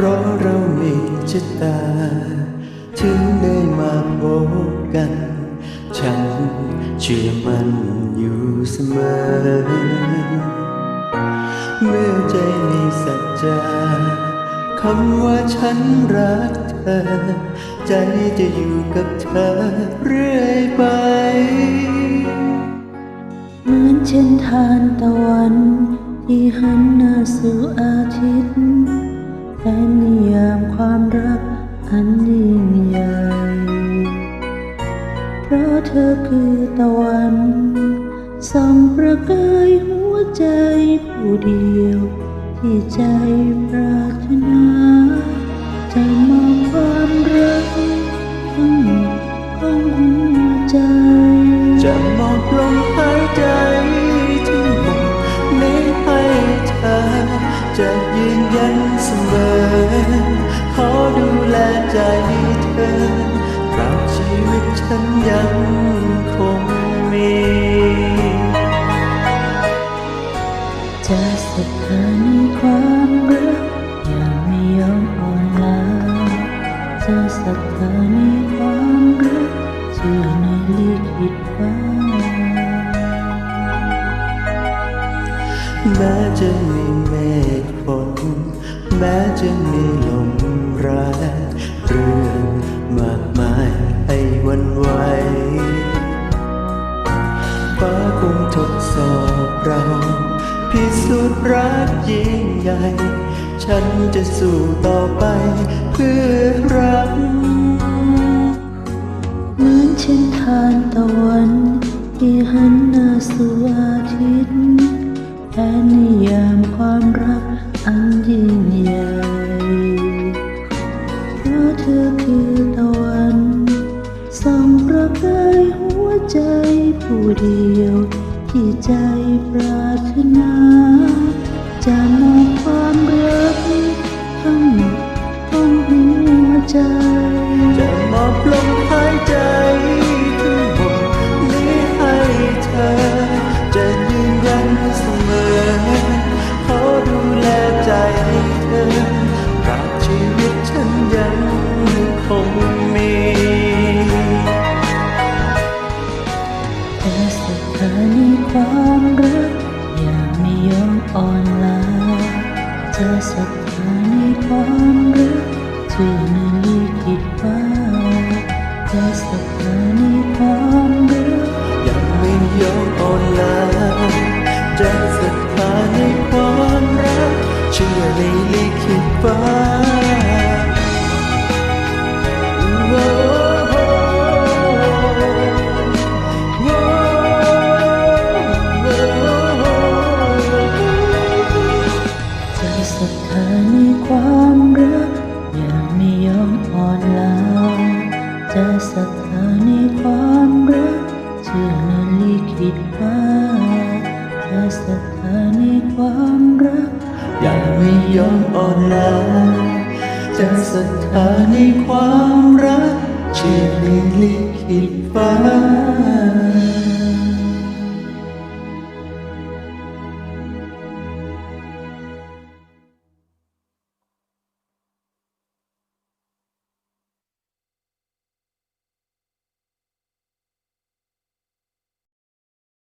เพราะเรามีชะตตา ถึงได้มาพบกัน ฉันเชื่อมันอยู่เสมอ เมื่อใจมีสัจจาคำว่าฉันรักเธอ ใจจะอยู่กับเธอเรื่อยไป เหมือนเช่นทานตะวัน ที่หันหน้าสู่อาทิตย์ แต่นิยามความรักอันยิ่งใหญ่ เพราะเธอคือตะวันส่องประกายหัวใจผู้เดียวที่ใจปรารถนา ใจเธอตราบชีวิตฉันยังคงมี จะศรัทธาในความรักอย่างไม่ยอมอ่อนล้าจะศรัทธาในความรักเชื่อในลิขิตฟ้าแม้จะมีเมฆฝนแม้จะมีลมแรง เรื่องมากมายให้วันไหวฟ้าคงทดสอบเราพิสูจน์รักยิ่งใหญ่ ฉันจะสู้ต่อไปเพื่อรัก เหมือนเช่นทานตะวันที่หันหน้าสู่อาทิตย์แทนนิยามความรัก ใจผู้เดียว ที่ใจปรารถนาจะมอบความรักทั้งหมดของหัวใจ จะมอบลมหายใจ อ่อนล้าจะศรัทธาในความรักเชื่อในลิขิตฟ้าจะศรัท ศรัทธาในความรักยังไม่ยอมอ่อนลาจะศรัทธาในความรักเชื่อในลิขิตฟ้าจะศรัทธาในความรักยังไม่ยอมอ่อนลาจะศรัทธาในความรักเชื่อในลิขิตฟ้า